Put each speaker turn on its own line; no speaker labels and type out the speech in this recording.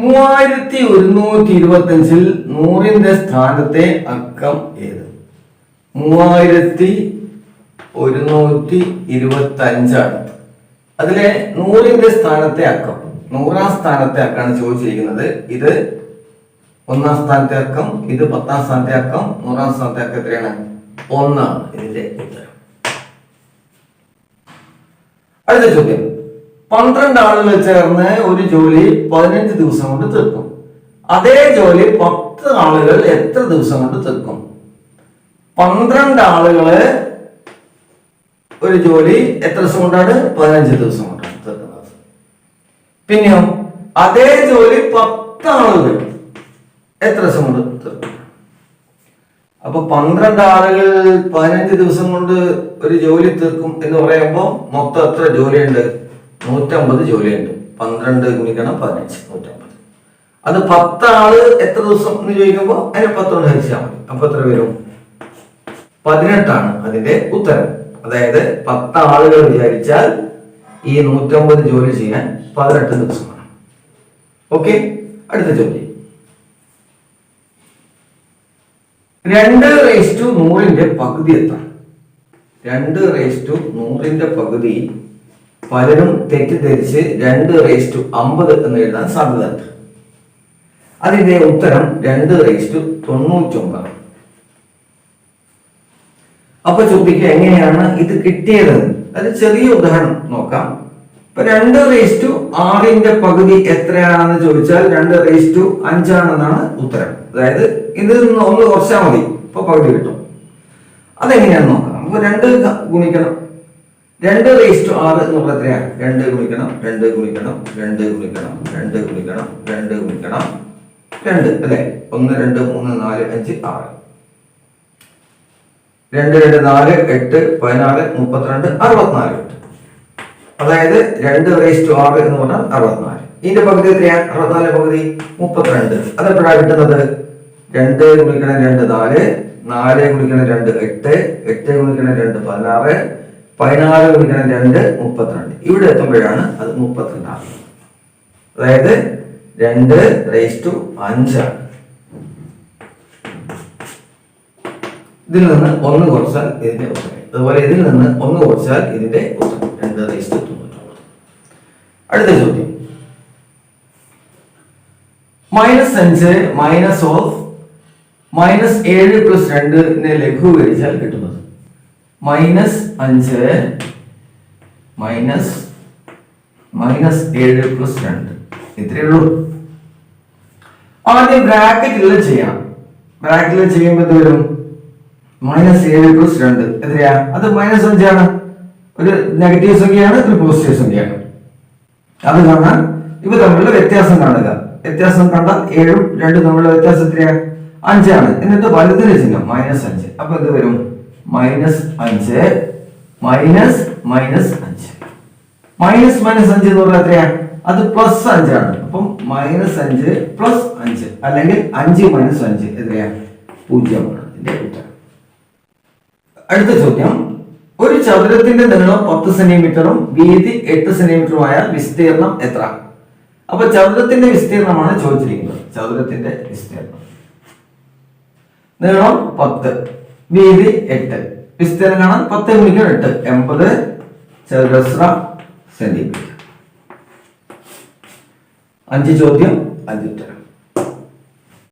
മൂവായിരത്തി ഒരുന്നൂറ്റി ഇരുപത്തി അഞ്ചിൽ നൂറിന്റെ സ്ഥാനത്തെ അക്കം ഏത്? മൂവായിരത്തി ഒരുന്നൂറ്റി ഇരുപത്തി അഞ്ചാണ് അതിലെ നൂറിന്റെ സ്ഥാനത്തെ അക്കം നൂറാം സ്ഥാനത്തെ അക്കാണ് ചോദിച്ചിരിക്കുന്നത്. ഇത് ഒന്നാം സ്ഥാനത്തെ അക്കം ഇത് പത്താം സ്ഥാനത്തെ അക്കം നൂറാം സ്ഥാനത്തെ അക്കം എത്രയാണ്? ഒന്നാണ് ഇതിന്റെ ഉത്തരം. അടുത്ത ചോദ്യം. പന്ത്രണ്ട് ആളുകൾ ചേർന്ന് ഒരു ജോലി പതിനഞ്ച് ദിവസം കൊണ്ട് തീർക്കും. അതേ ജോലി പത്ത് ആളുകൾ എത്ര ദിവസം കൊണ്ട് തീർക്കും? പന്ത്രണ്ട് ആളുകൾ ഒരു ജോലി എത്ര ദിവസം കൊണ്ടാണ്? പതിനഞ്ച് ദിവസം കൊണ്ടാണ് തീർക്കുന്നത്. പിന്നെയോ അതേ ജോലി പത്ത് ആളുകൾ എത്ര ദിവസം കൊണ്ട് തീർക്കും? അപ്പൊ പന്ത്രണ്ട് ആളുകൾ പതിനഞ്ച് ദിവസം കൊണ്ട് ഒരു ജോലി തീർക്കും എന്ന് പറയുമ്പോൾ മൊത്തം എത്ര ജോലിയുണ്ട്? നൂറ്റമ്പത് ജോലിയുണ്ട്. പന്ത്രണ്ട് ഗുണിക്കണം പതിനഞ്ച് നൂറ്റമ്പത്. അത് പത്ത് ആൾ എത്ര ദിവസം എന്ന് ചോദിക്കുമ്പോൾ അതിനെ പത്തോണ്ട് ഹരിച്ചാൽ മതി. അപ്പൊ എത്ര വരും? പതിനെട്ടാണ് അതിന്റെ ഉത്തരം. അതായത് പത്ത് ആളുകൾ വിചാരിച്ചാൽ ഈ നൂറ്റമ്പത് ജോലി ചെയ്യാൻ പതിനെട്ട് ദിവസമാണ്. ഓക്കെ? അടുത്ത ചോദ്യം. രണ്ട് റേസ് ടു നൂറിന്റെ പകുതി എത്ര? രണ്ട് റേസ് ടു നൂറിന്റെ പകുതി പലരും തെറ്റിദ്ധരിച്ച് രണ്ട് റേസ് ടു അമ്പത് എന്ന് എഴുതാൻ സാധ്യതയുണ്ട് അതിന്റെ ഉത്തരം രണ്ട് റേസ് ടു തൊണ്ണൂറ്റൊമ്പത്. അപ്പൊ ചോദിക്കുക എങ്ങനെയാണ് ഇത് കിട്ടിയത്? അത് ചെറിയ ഉദാഹരണം നോക്കാം. ഇപ്പൊ രണ്ട് റേസ് ടു ആറിന്റെ പകുതി എത്രയാണെന്ന് ചോദിച്ചാൽ രണ്ട് റേസ് ടു അഞ്ചാണെന്നാണ് ഉത്തരം. അതായത് ഇതിൽ നിന്ന് ഒന്ന് കുറച്ചാൽ മതി. ഇപ്പൊ പകുതി കിട്ടും. അതെങ്ങനെയാണെന്ന് നോക്കാം. അപ്പൊ രണ്ട് ഗുണിക്കണം. രണ്ട് റേസ് ടു ആറ് എന്ന് പറഞ്ഞാൽ എത്രയാണ് രണ്ട് ഗുണിക്കണം രണ്ട് ഗുണിക്കണം രണ്ട് ഗുണിക്കണം രണ്ട് ഗുണിക്കണം രണ്ട് ഗുണിക്കണം രണ്ട് അല്ലെ? ഒന്ന് രണ്ട് മൂന്ന് നാല് അഞ്ച് ആറ്. രണ്ട് രണ്ട് നാല് എട്ട് പതിനാറ് മുപ്പത്തിരണ്ട് അറുപത്തിനാല്. അതായത് രണ്ട് റേസ് ടു ആറ് എന്ന് പറഞ്ഞാൽ അറുപത്തിനാല്. ഇതിന്റെ പകുതി എത്രയാണ് അറുപത്തിനാല് പകുതി മുപ്പത്തിരണ്ട്. അതെപ്പോഴാണ് കിട്ടുന്നത്? രണ്ട് ഗുണിക്കണം രണ്ട് നാല് നാല് ഗുണിക്കണം രണ്ട് എട്ട് എട്ട് ഗുണിക്കണം രണ്ട് പതിനാറ് പതിനാറ് ഗുണിക്കണം രണ്ട് മുപ്പത്തിരണ്ട്. ഇവിടെ എത്തുമ്പോഴാണ് അത് മുപ്പത്തിരണ്ടാകുന്നത് അതായത് രണ്ട് റേസ് ടു അഞ്ചാണ് ഇതിൽ നിന്ന് ഒന്ന് കുറച്ചാൽ ഇതിന്റെ ഉത്തരം. അതുപോലെ ഇതിൽ നിന്ന് ഒന്ന് കുറച്ചാൽ ഇതിന്റെ ഉത്തരം. രണ്ട് റേസ് തൊണ്ണൂറ്റൊമ്പത്. അടുത്ത ചോദ്യം. മൈനസ് അഞ്ച് മൈനസ് ഓഫ് മൈനസ് ഏഴ് പ്ലസ് രണ്ടിനെ ലഘൂകരിച്ചാൽ കിട്ടുന്നത്? മൈനസ് അഞ്ച് മൈനസ് മൈനസ് ഏഴ് പ്ലസ് രണ്ട്. ഇത്രയേ ഉള്ളൂ. ആദ്യം ബ്രാക്കറ്റിൽ ചെയ്യാം. ബ്രാക്കറ്റിൽ ചെയ്യുമ്പോൾ എന്ത് വരും? മൈനസ് ഏഴ് പ്ലസ് രണ്ട്. എത്രയാ? അത് മൈനസ് അഞ്ചാണ് ഒരു നെഗറ്റീവ് സംഖ്യയാണ് ഒരു പോസിറ്റീവ് സംഖ്യയാണ്. അത് കാണാൻ ഇവ തമ്മിലുള്ള വ്യത്യാസം കാണുക. വ്യത്യാസം കണ്ടാൽ ഏഴും രണ്ടും തമ്മിലുള്ള വ്യത്യാസം എത്രയാ? അഞ്ചാണ്. എന്നിട്ട് വലുതിന് ചിഹ്നം മൈനസ് അഞ്ച്. അപ്പൊ എന്ത് വരും? മൈനസ് അഞ്ച് മൈനസ് മൈനസ് അഞ്ച്. മൈനസ് മൈനസ് അഞ്ച് എന്ന് പറഞ്ഞാൽ എത്രയാ? അത് പ്ലസ് അഞ്ചാണ് അപ്പം മൈനസ് അഞ്ച് പ്ലസ് അഞ്ച്. അല്ലെങ്കിൽ അഞ്ച് മൈനസ് അഞ്ച് എത്രയാ? പൂജ്യമാണ് അടുത്ത ചോദ്യം. ഒരു ചതുരത്തിന്റെ നീളം പത്ത് സെന്റിമീറ്ററും വീതി എട്ട് സെന്റിമീറ്ററും ആയാൽ വിസ്തീർണം എത്ര? അപ്പൊ ചതുരത്തിന്റെ വിസ്തീർണമാണ് ചോദിച്ചിരിക്കുന്നത്. ചതുരത്തിന്റെ വിസ്തീർണം നീളം പത്ത്. വീതി എട്ട്. വിസ്തീർണം കാണാൻ പത്ത് മീറ്റർ എട്ട്. എൺപത് ചതുരശ്ര സെന്റിമീറ്റർ അഞ്ച് ചോദ്യം അഞ്ച് ഉത്തരം.